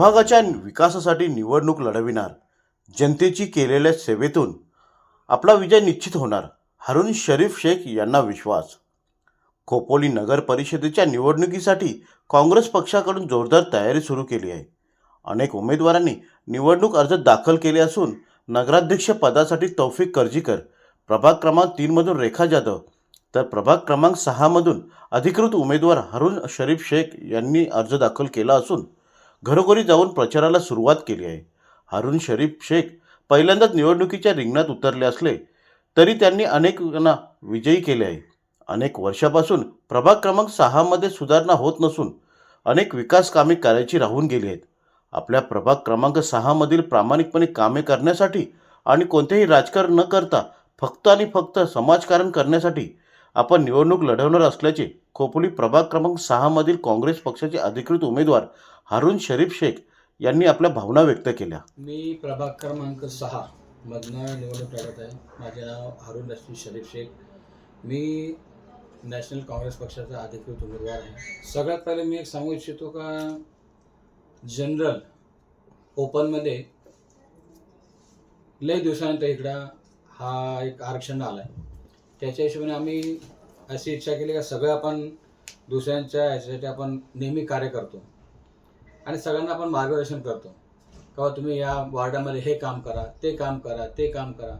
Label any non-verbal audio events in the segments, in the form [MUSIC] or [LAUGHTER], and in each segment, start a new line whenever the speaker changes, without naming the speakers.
प्रभागाच्या विकासासाठी निवडणूक लढविणार जनतेची केलेल्या सेवेतून आपला विजय निश्चित होणार हरुण शरीफ शेख यांना विश्वास. खोपोली नगर परिषदेच्या निवडणुकीसाठी काँग्रेस पक्षाकडून जोरदार तयारी सुरू केली आहे. अनेक उमेदवारांनी निवडणूक अर्ज दाखल केले असून नगराध्यक्ष पदासाठी तौफिक कर्जीकर प्रभाग क्रमांक तीनमधून रेखा जाधव तर प्रभाग क्रमांक सहामधून अधिकृत उमेदवार हरुण शरीफ शेख यांनी अर्ज दाखल केला असून घरोघरी जाऊन प्रचाराला सुरुवात केली आहे. हारून शरीफ शेख पहिल्यांदाच निवडणुकीच्या रिंगणात उतरले असले तरी त्यांनी अनेकांना विजयी केले आहे. अनेक वर्षापासून प्रभाग क्रमांक सहामध्ये सुधारणा होत नसून अनेक विकास कामे करायची राहून गेली आहेत. आपल्या प्रभाग क्रमांक सहामधील प्रामाणिकपणे कामे करण्यासाठी आणि कोणतेही राजकारण न करता फक्त आणि फक्त समाजकारण करण्यासाठी आपण निवडणूक लढवणार असल्याचे खोपोली प्रभाग क्रमांक सहामधील काँग्रेस पक्षाचे अधिकृत उमेदवार हारून शरीफ शेख यांनी आपल्या भावना व्यक्त केल्या.
मी प्रभाग क्रमांक सहा मधनं निवडणूक लढत आहे. माझे नाव हारून रशीद शरीफ शेख. मी नॅशनल काँग्रेस पक्षाचा अधिकृत उमेदवार आहे. सगळ्यात पहिले मी एक सांगू इच्छितो का जनरल ओपनमध्ये लई दिवसानंतर इकडं हा एक आरक्षण आला आहे त्याच्या हिशोबाने आम्ही अशी इच्छा केली का सगळं आपण दुसऱ्यांच्या ह्याच्यासाठी आपण नेहमी कार्य करतो. आणि सगळ्यांना आपण मार्गदर्शन करतो. का तुम्ही या वॉर्डामध्ये हे काम करा ते काम करा ते काम करा.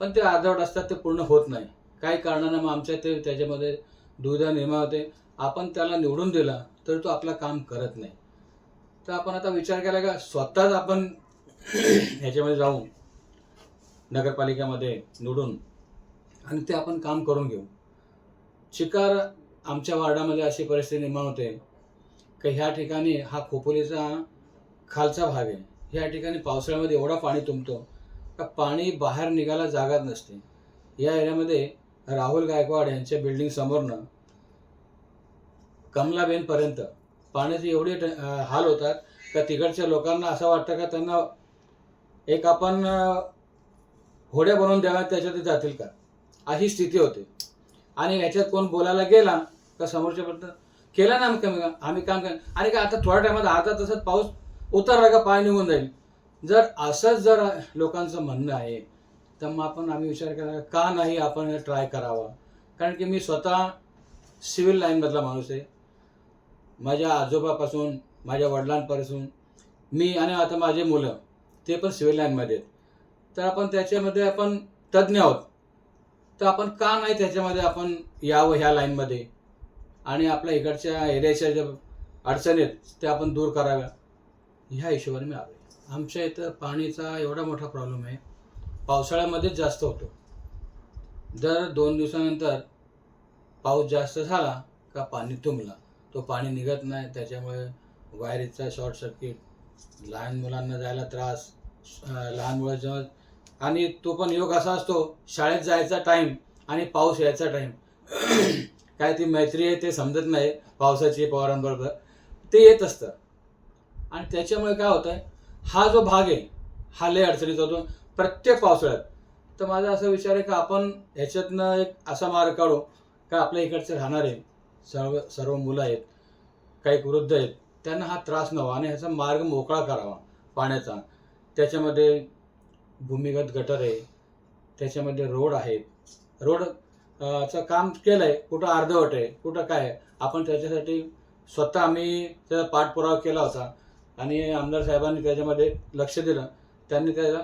पण ते अर्धवट असतात ते पूर्ण होत नाही. काही कारणानं मग आमच्या ते त्याच्यामध्ये दुविधा निर्माण होते. आपण त्याला निवडून दिला तर तो आपलं काम करत नाही. तर आपण आता विचार केला का स्वतःच आपण [CLEARS THROAT] ह्याच्यामध्ये जाऊन नगरपालिकेमध्ये निवडून आणि ते आपण काम करून घेऊ. शिकार आमच्या वार्डामध्ये अशी परिस्थिती निर्माण होते की ह्या ठिकाणी हा खोपोलीचा खालचा भाग आहे. ह्या ठिकाणी पावसाळ्यामध्ये एवढा पाणी तुंबतो का पाणी बाहेर निघायला जागाच नसते. या एरियामध्ये राहुल गायकवाड यांच्या बिल्डिंग समोरनं कमलाबेनपर्यंत पाण्याचे एवढे हाल होतात का तिकडच्या लोकांना असं वाटतं का त्यांना एक आपण होड्या बनवून द्याव्यात त्याच्यात जातील का? अशी स्थिती होते. आणि याच्यात कोण बोलायला गेला का समोरच्या केला केलं ना आम्ही कमी आम्ही काम केलं. आणि का आता थोड्या टायमात अर्धा तासात पाऊस उतरला का पाय निघून जाईल? जर असंच जर लोकांचं म्हणणं आहे तर मग आपण आम्ही विचार केला का नाही आपण ट्राय करावा? कारण की मी स्वतः सिव्हिल लाईनमधला माणूस आहे. माझ्या आजोबापासून माझ्या वडिलांपासून मी आणि आता माझे मुलं ते पण सिव्हिल लाईनमध्ये आहेत. तर आपण त्याच्यामध्ये आपण तज्ज्ञ आहोत. तर आपण का नाही त्याच्यामध्ये आपण यावं ह्या लाईनमध्ये? आणि आपल्या इकडच्या एरियाच्या ज्या अडचणी आहेत त्या आपण दूर कराव्या. ह्या हिशोबाने मी आलो आमच्या इथं पाणीचा एवढा मोठा प्रॉब्लेम आहे. पावसाळ्यामध्येच जास्त होतो. दर दोन दिवसानंतर पाऊस जास्त झाला का पाणी तुंबला. तो पाणी निघत नाही त्याच्यामुळे वायरीचा शॉर्ट सर्किट. लहान मुलांना जायला त्रास. लहान मुलाच्या आणि तो पण योग असा असतो शाळेत जायचा टाईम आणि पाऊस यायचा टाईम [CLEARS THROAT] काय ती मैत्री आहे ते समजत नाही पावसाची पवारांबरोबर ते येत असतं. आणि त्याच्यामुळे काय होतं हा जो भाग आहे हा लय अडचणीचा होतो. प्रत्येक पावसाळ्यात. तर माझा असा विचार आहे का आपण ह्याच्यातनं एक असा मार्ग काढू का आपल्या इकडचे राहणारे सर्व सर्व मुलं आहेत काही वृद्ध आहेत त्यांना हा त्रास नव्हा आणि ह्याचा मार्ग मोकळा करावा पाण्याचा. त्याच्यामध्ये भूमिगत गटर आहे. त्याच्यामध्ये रोड आहेत. रोड चं काम केलं आहे कुठं अर्धवट आहे कुठं काय आहे. आपण त्याच्यासाठी स्वतः आम्ही त्याचा पाठपुरावा केला होता. आणि आमदार साहेबांनी त्याच्यामध्ये लक्ष दिलं. त्यांनी त्याला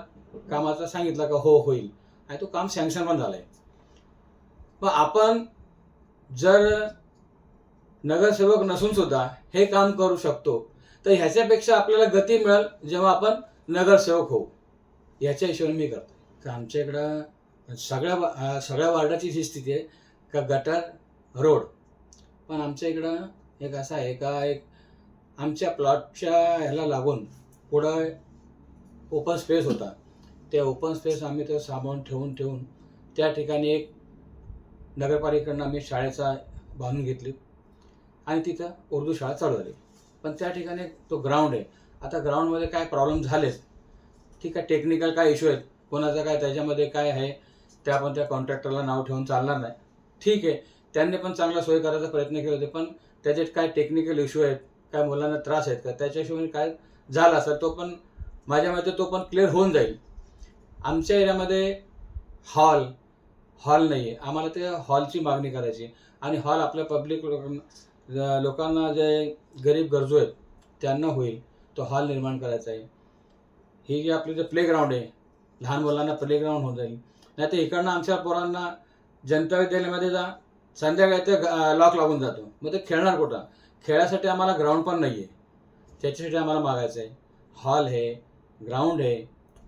कामाचा सांगितलं का हो होईल. आणि तो काम सँक्शन पण झालं आहे मग आपण जर नगरसेवक नसून सुद्धा हे काम करू शकतो तर ह्याच्यापेक्षा आपल्याला गती मिळेल जेव्हा आपण नगरसेवक होऊ. याच्या हिशोबाने मी करतो. तर आमच्या इकडं सगळ्या सगळ्या वार्डाची ही स्थिती आहे का गटर रोड. पण आमच्या इकडं एक असं आहे का एक आमच्या प्लॉटच्या ह्याला लागून पुढं ओपन स्पेस होता. त्या ओपन स्पेस आम्ही तो सांभाळून ठेवून ठेवून त्या ठिकाणी एक नगरपालिकेकडनं आम्ही शाळेचा बांधून घेतली. आणि तिथं उर्दू शाळा चालू झाली. पण त्या ठिकाणी तो ग्राउंड आहे. आता ग्राउंडमध्ये काय प्रॉब्लेम झालेच ठीक आहे टेक्निकल काय इश्यू आहेत? कोणाचा काय त्याच्यामध्ये काय आहे? ते आपण त्या कॉन्ट्रॅक्टरला नाव ठेवून चालणार नाही. ठीक आहे त्यांनी पण चांगला सोय करायचा प्रयत्न केले होते पण त्याच्यात काय टेक्निकल इश्यू आहेत काय मुलांना त्रास आहेत का त्याच्या हिशोबाने काय झाला असेल तो पण माझ्या मते तो पण क्लिअर होऊन जाईल. आमच्या एरियामध्ये हॉल हॉल नाही आहे आम्हाला ते हॉलची मागणी करायची आणि हॉल आपल्या पब्लिक लोकांना लोकांना जे गरीब गरजू आहेत त्यांना होईल तो हॉल निर्माण करायचा आहे. ही जी आपली जे प्लेग्राऊंड आहे लहान मुलांना प्लेग्राऊंड होऊन जाईल. नाही तर इकडनं आमच्या पोरांना जनता विद्यालयामध्ये जा संध्याकाळी ते लॉक लागून जातो. मग ते खेळणार कुठं? खेळासाठी आम्हाला ग्राउंड पण नाही आहे त्याच्यासाठी आम्हाला मागायचं आहे हॉल आहे ग्राउंड आहे.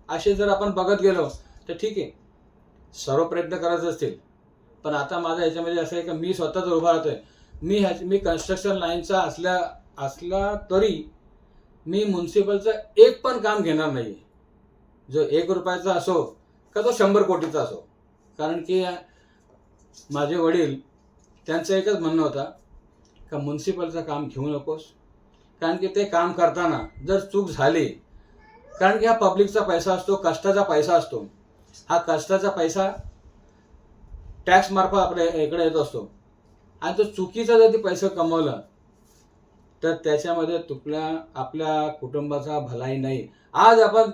असे जर आपण बघत गेलो तर ठीक आहे. सर्व प्रयत्न करायचे असतील. पण आता माझं ह्याच्यामध्ये असं आहे की मी स्वतः जर उभा राहतोय. मी ह्या मी कन्स्ट्रक्शन लाईनचा असल्या असला तरी मी म्युन्सिपलचं एक पण काम घेणार नाही जो एक रुपयाचा असो का तो शंभर कोटीचा असो. कारण की माझे वडील त्यांचं एकच म्हणणं होता का म्युन्सिपलचं काम घेऊ नकोस. कारण की ते काम करताना जर चूक झाली कारण की हा पब्लिकचा पैसा असतो कष्टाचा पैसा असतो. हा कष्टाचा पैसा टॅक्समार्फत आपल्या इकडे येत असतो. आणि तो चुकीचा जर ते पैसा कमवला तर त्याच्यामध्ये तुकल्या आपल्या कुटुंबाचा भलाई नाही. आज आपण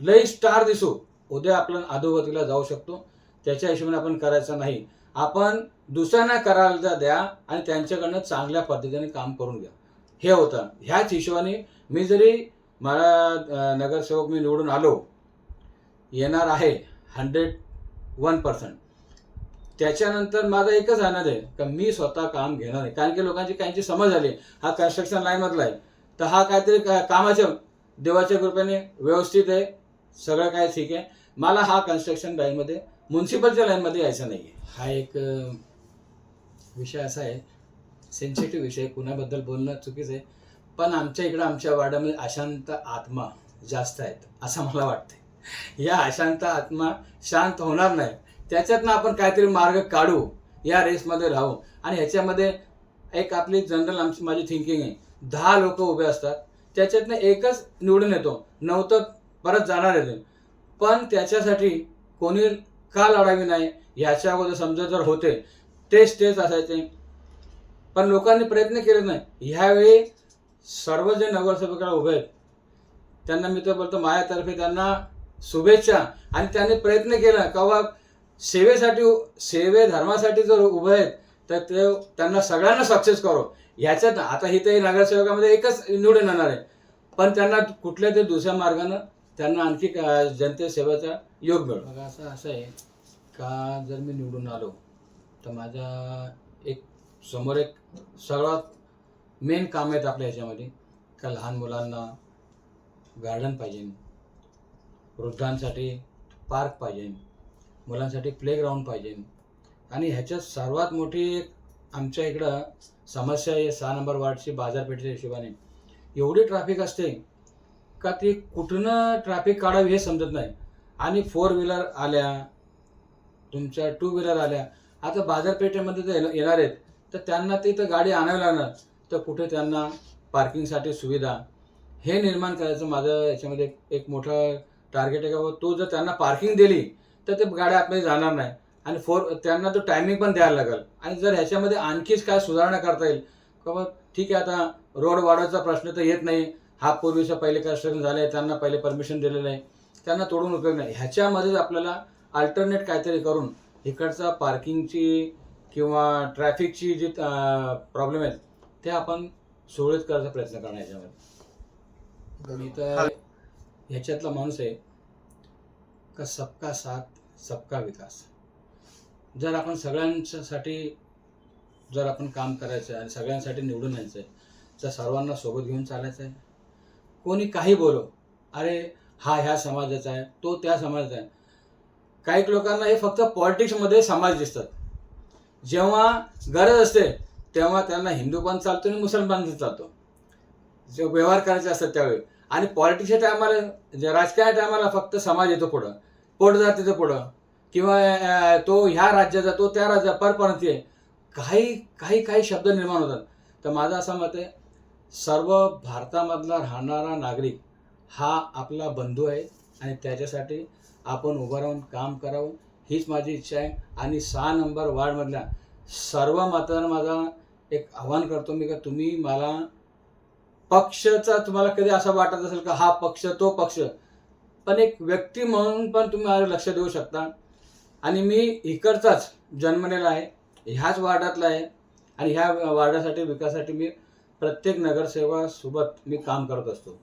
लई स्टार दिसू. उद्या आपण अधोगतीला जाऊ शकतो. त्याच्या हिशोबाने आपण करायचं नाही. आपण दुसऱ्यांना करायला द्या आणि त्यांच्याकडनं चांगल्या पद्धतीने काम करून घ्या. हे होतं. ह्याच हिशोबाने मी जरी मला नगरसेवक मी निवडून आलो येणार आहे हंड्रेड वन पर्सेंट त्याच्यानंतर माझा एकच आनंद आहे का मी स्वतः काम घेणार आहे कारण की लोकांची काहींची समज झाली हा कन्स्ट्रक्शन लाईनमधला आहे. तर हा काहीतरी का- कामाच्या देवाच्या कृपेने व्यवस्थित आहे सगळं काय ठीक आहे. मला हा कन्स्ट्रक्शन लाईनमध्ये म्युन्सिपलच्या लाईनमध्ये यायचं नाही आहे हा एक विषय असा आहे सेन्सिटिव्ह विषय कुणाबद्दल बोलणं चुकीचं आहे. पण आमच्या इकडं आमच्या वाड्यामध्ये अशांत आत्मा जास्त आहेत असं मला वाटतं या अशांत आत्मा शांत होणार नाही त्याच्यातनं आपण काहीतरी मार्ग काढू या रेसमध्ये राहू. आणि ह्याच्यामध्ये एक आपली जनरल आमची माझी थिंकिंग आहे. दहा लोक उभे असतात. त्याच्यातनं एकच निवडून येतो. नव्हतं परत जाणार येते पण त्याच्यासाठी कोणी का लढावी नाही ह्याच्या अगोदर समजा जर होते तेच तेच असायचे. पण लोकांनी प्रयत्न केले नाही. ह्यावेळी सर्व जे नगरसेवकाला उभे आहेत त्यांना मी तर बोलतो माझ्यातर्फे त्यांना शुभेच्छा. आणि त्यांनी प्रयत्न केला का सेवेसाठी सेवे धर्मासाठी जर उभे आहेत तर ते त्यांना सगळ्यांना सक्सेस करो. ह्याच्यात आता इथे नगरसेवकामध्ये एकच निवडून येणार आहे. पण त्यांना कुठल्या तरी दुसऱ्या मार्गानं त्यांना आणखी जनतेसेवेचा योग मिळो बघा असं असं आहे. का जर मी निवडून आलो तर माझा एक समोर एक सर्वात मेन काम आहेत आपल्या ह्याच्यामध्ये का लहान मुलांना गार्डन पाहिजे वृद्धांसाठी पार्क पाहिजे मुलांसाठी प्लेग्राऊंड पाहिजे. आणि ह्याच्यात सर्वात मोठी एक आमच्या इकडं समस्या आहे सहा नंबर वार्डची बाजारपेठेच्या हिशोबाने. एवढी ट्रॅफिक असते का ती कुठनं ट्रॅफिक काढावी हे समजत नाही. आणि फोर व्हीलर आल्या तुमच्या टू व्हीलर आल्या आता बाजारपेठेमध्ये ते येणार आहेत तर त्यांना तिथं गाडी आणावी लागणार. तर कुठे त्यांना पार्किंगसाठी सुविधा. हे निर्माण करायचं माझं याच्यामध्ये एक- मोठं टार्गेट आहे का तो जर त्यांना पार्किंग दिली तर ते गाड्या आतमध्ये जाणार नाही. आणि फोर त्यांना तो टायमिंग पण द्यायला लागेल. आणि जर ह्याच्यामध्ये आणखीच काय सुधारणा करता येईल का बा ठीक आहे आता रोड वाढवायचा प्रश्न तर येत नाही. हा पूर्वीचं पहिले कन्स्ट्रक्शन झालं आहे त्यांना पहिले परमिशन दिलेलं आहे त्यांना तोडून उपयोग नाही. ह्याच्यामध्येच आपल्याला अल्टरनेट काहीतरी करून इकडचा पार्किंगची किंवा ट्रॅफिकची जी प्रॉब्लेम आहेत ते आपण सुरळीत करायचा प्रयत्न करणार याच्यामध्ये. मी तर ह्याच्यातला माणूस आहे. का सबका साथ सबका विकास. जर आपण सगळ्यांसाठी जर आपण काम करायचं आहे आणि सगळ्यांसाठी निवडून यायचं आहे तर सर्वांना सोबत घेऊन चालायचं आहे. कोणी काही बोलो अरे हा ह्या समाजाचा आहे तो त्या समाजाचा आहे. काही लोकांना हे फक्त पॉलिटिक्समध्ये समाज दिसतात. जेव्हा गरज असते तेव्हा त्यांना हिंदू पण चालतो आणि मुसलमान पण चालतो. जे व्यवहार करायचे असतात त्यावेळी. आणि पॉलिटिक्सच्या टायमाला जे टायमाला फक्त समाज येतो पुढं. पोट जातीचं पुढं? किंवा तो ह्या राज्याचा तो त्या राज्या परप्रांतीय आहे काही काही काही शब्द निर्माण होतात. तर माझं असं मत आहे सर्व भारतामधला राहणारा नागरिक हा आपला बंधू आहे आणि त्याच्यासाठी आपण उभं राहून काम करावं. हीच माझी इच्छा आहे. आणि सहा नंबर वार्डमधल्या सर्व मतदार माझा एक आव्हान करतो मी का तुम्ही मला पक्षाचा तुम्हाला कधी असं वाटत असेल का हा पक्ष तो पक्ष पण एक व्यक्ती म्हणून पण तुम्ही माझ्यावर लक्ष देऊ शकता. आणि मी इकडचाच जन्मलेला आहे ह्याच वार्डातला आहे आणि ह्या वार्डासाठी विकासासाठी मी प्रत्येक नगरसेवासोबत मी काम करत असतो.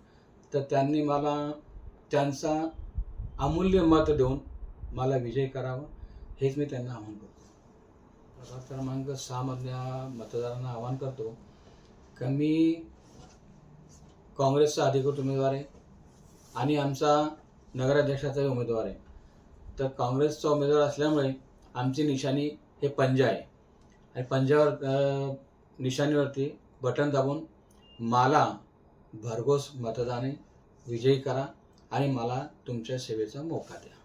तर त्यांनी मला त्यांचा अमूल्य मत देऊन मला विजय करावा हेच मी त्यांना आवाहन करतो. प्रभाग क्रमांक सहामधल्या मतदारांना आवाहन करतो का मी काँग्रेसचा अधिकृत उमेदवार आहे आणि आमचा नगराध्यक्षाचाही उमेदवार आहे. तर काँग्रेसचा उमेदवार असल्यामुळे आमची निशाणी हे पंजा आहे. आणि पंजावर निशाणीवरती बटन दाबून मला भरघोस मतदाने विजयी करा आणि मला तुमच्या सेवेचा मोका द्या.